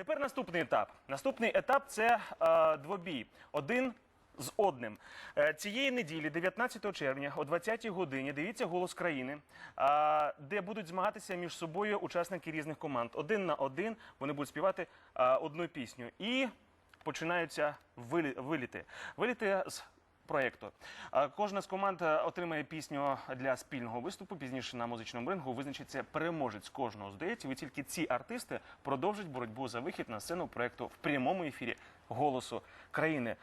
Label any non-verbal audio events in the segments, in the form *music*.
Тепер наступний етап. Наступний етап це е, двобій. Один з одним. Е, цієї неділі, 19 червня, о 20-й годині, дивіться голос країни, е, де будуть змагатися між собою учасники різних команд. Один на один вони будуть співати е, одну пісню. І починаються вилі- виліти. Виліти з проєкту. Кожна з команд е, отримає пісню для спільного виступу. Пізніше на музичному рингу визначиться переможець кожного з дуетів. І тільки ці артисти продовжать боротьбу за вихід на сцену проєкту в прямому ефірі голосу країни.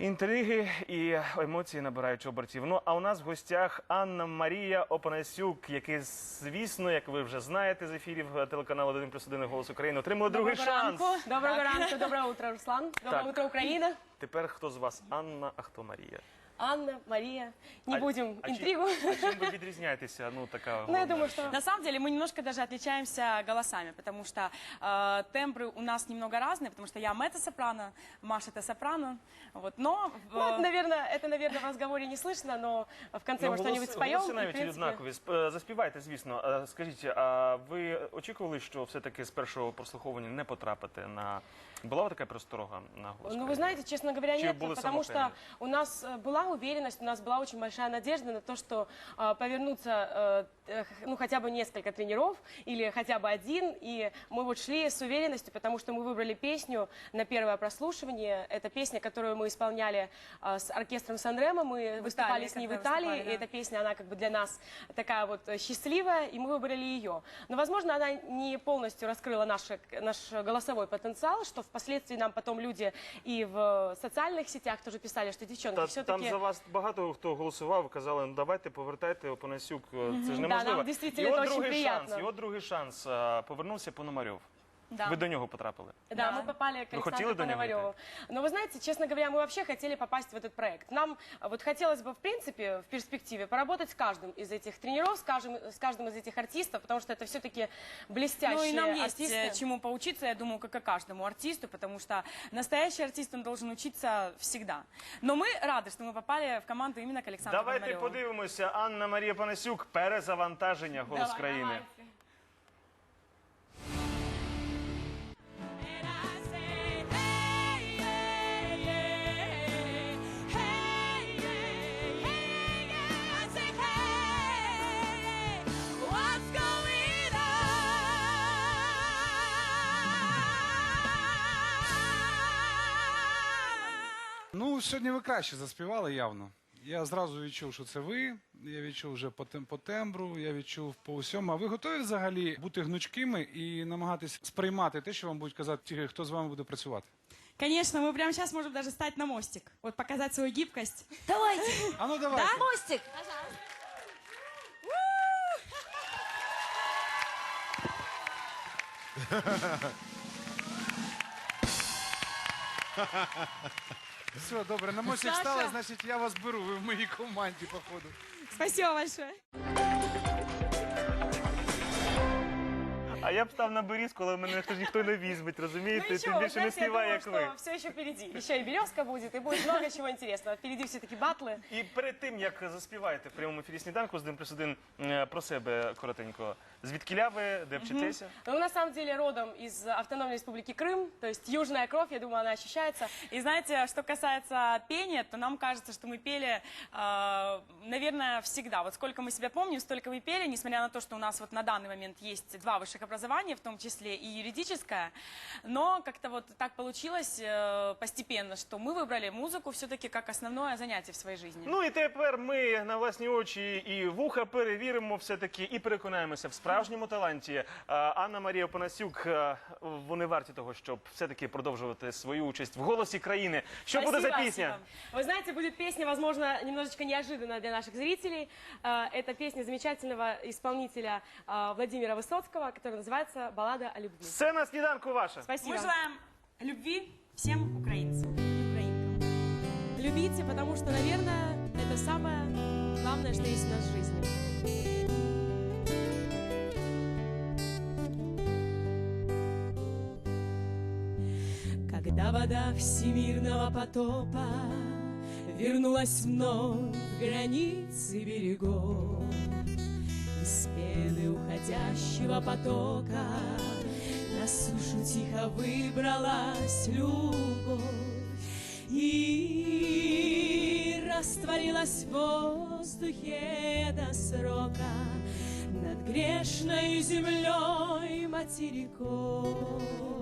Інтриги і емоції набирають обертів. Ну а у нас в гостях Анна Марія Опанасюк, який, звісно, як ви вже знаєте з ефірів телеканалу 1 плюс 1 голос України, отримує другий шанс. Доброго ранку, доброго утра, Руслан. Доброго утра, утро, Украина. Тепер хто з вас Анна, а хто Марія? Анна, Мария. Не А- будем а чи- интригу. А чим ви відрізняєтеся? Ну така Ну, я *laughs* головна думаю, что... На самом деле мы немножко даже отличаемся голосами, потому что э, тембры у нас немного разные, потому что я меццо-сопрано, Маша это сопрано, вот, но в- Ну, это, наверное, это, наверное, в разговоре не слышно, но в конце Ну, мы что-нибудь голос- споем. голоси и, в навіть принципе, однакові. Сп- е, Заспівайте, звісно. Е, Скажіть, а ви очікували, що все-таки з першого прослуховування не потрапите на була така пересторога на голос? Ну, країни? вы знаете, честно говоря, Чьи нет, были потому что самоценны? у нас э, была уверенность, у нас была очень большая надежда на то, что э, повернутся э, э, х- ну, хотя бы несколько тренеров или хотя бы один, и мы вот шли с уверенностью, потому что мы выбрали песню на первое прослушивание. Это песня, которую мы исполняли э, с оркестром Санремо, мы выступали с ней в Италии, выступали, и да. эта песня, она как бы для нас такая вот э, счастливая, и мы выбрали ее. Но, возможно, она не полностью раскрыла наш, наш голосовой потенциал, что впоследствии нам потом люди и в социальных сетях тоже писали, что девчонки, Та, там все-таки... за вас багато хто голосував, казали, ну давайте повертайте Опанасюк, це ж неможливо. Нам от дуже другий шанс, Його другий шанс. Повернувся Пономарьов. Да. Ви до нього потрапили. Да, Да. мы попали к Вы хотели Александру до него Пономареву. Но вы знаете, честно говоря, мы вообще хотели попасть в этот проект. Нам а, вот хотелось бы, в принципе, в перспективе поработать с каждым из этих тренеров, с каждым, с каждым из этих артистов, потому что это все-таки блестящие ну и нам есть артисты. э, чему поучиться, я думаю, как и каждому артисту, потому что настоящий артист, он должен учиться всегда. Но мы рады, что мы попали в команду именно к Александру Давайте Пономареву. подивимося. Анна Марія Панасюк, перезавантаження голос Давай, країни. And Сьогодні ви краще заспівали явно. Я зразу відчув, що це ви. Я відчув вже по, тем, по тембру, я відчув по усьому. А ви готові взагалі бути гнучкими і намагатись сприймати те, що вам будуть казати ті, хто з вами буде працювати? Конечно, мы прямо сейчас можем даже стать на мостик, вот показать свою гибкость. Давайте. А ну давайте. Да, мостик. *laughs* *laughs* Все, добре, на мостик Саша. значить я вас беру. Ви в моїй команді, походу. Спасибо большое. я б став на берізку, але мене ж ніхто не візьме, розумієте? Ну Тим ничего, більше не знаете, я співає, як думаю, ви. что все еще впереди. Еще и березка будет, и будет много чего интересного. Впереди все-таки батлы. І перед тим, як заспіваєте в прямому ефірі сніданку з 1 плюс 1 е, про себе коротенько. Звідкіля ви, де вчитеся? Ну, на самом деле, родом из Автономной Республики Крым, то есть южная кровь, я думаю, она ощущается. И знаете, что касается пения, то нам кажется, что мы пели, э, наверное, всегда. Вот сколько мы себя помним, столько мы пели, несмотря на то, что у нас вот на данный момент есть два высших образования, в том числе и юридическое. Но как-то вот так получилось э, постепенно, что мы выбрали музыку все-таки как основное занятие в своей жизни. Ну і тепер ми на власні очі і вуха перевіримо все-таки і переконаємося в справжньому таланті. Е, Анна Марія Панасюк, е, вони варті того, щоб все-таки продовжувати свою участь в голосі країни. Що буде за Спасибо. пісня? Вы знаете, будет песня, возможно, немножечко неожиданная для наших зрителей. Э, Это песня замечательного исполнителя э, Владимира Высоцкого, которая называется «Баллада о любви». Сцена сніданку ваша. Спасибо. Мы желаем любви всем украинцам и украинкам. Любите, потому что, наверное, это самое главное, что есть в нашей жизни. Когда вода всемирного потопа Вернулась вновь в границы берегов Пены уходящего потока На сушу тихо выбралась любовь и растворилась в воздухе до срока над грешной землей материков.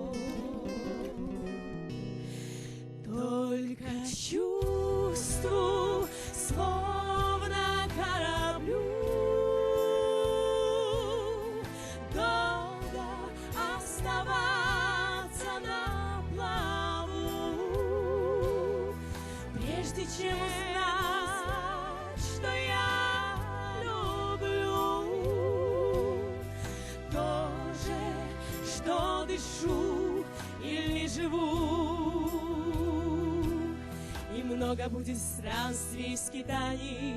Много будет странствий и скитаний,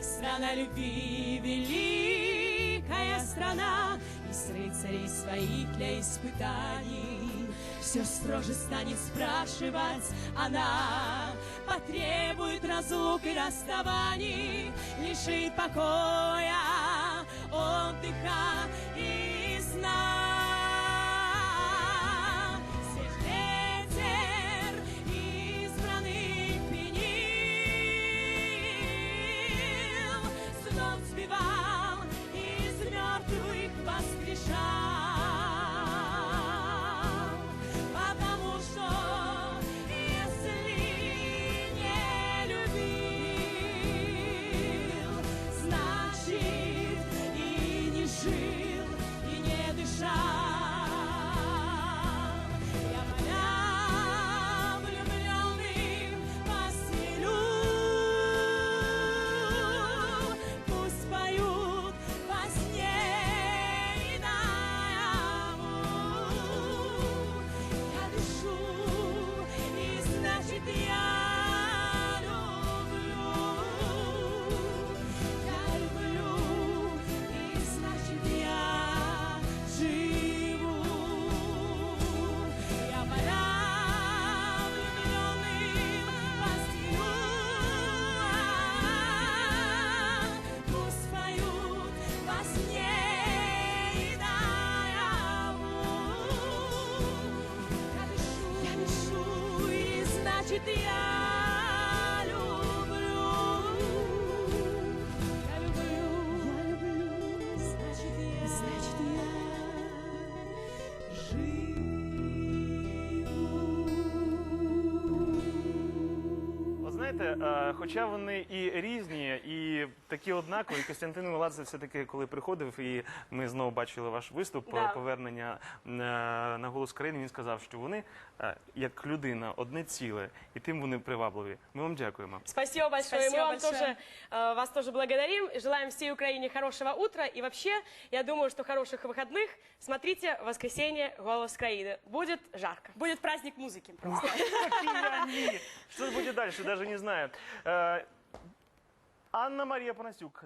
страна любви, великая страна, из рыцарей своих для испытаний. Все строже станет спрашивать она, потребует разлук и расставаний, лишит покоя, отдыха и сна. Хоча вони і різні, такі однакові, Костянтин Меладзе все-таки, коли приходив, і ми знову бачили ваш виступ, Да. е, повернення е, на голос країни, він сказав, що вони е, як людина одне ціле, і тим вони привабливі. Ми вам дякуємо. Спасибо большое. Спасибо Мы вам большое. тоже, э, вас тоже благодарим. Желаем всей Украине хорошего утра. И вообще, я думаю, что хороших выходных. Смотрите «Воскресенье. Голос Украины». Будет жарко. Будет праздник музыки. просто. Я ні. Що буде далі? Навіть не знаю. Е, Анна Марія Панасюк.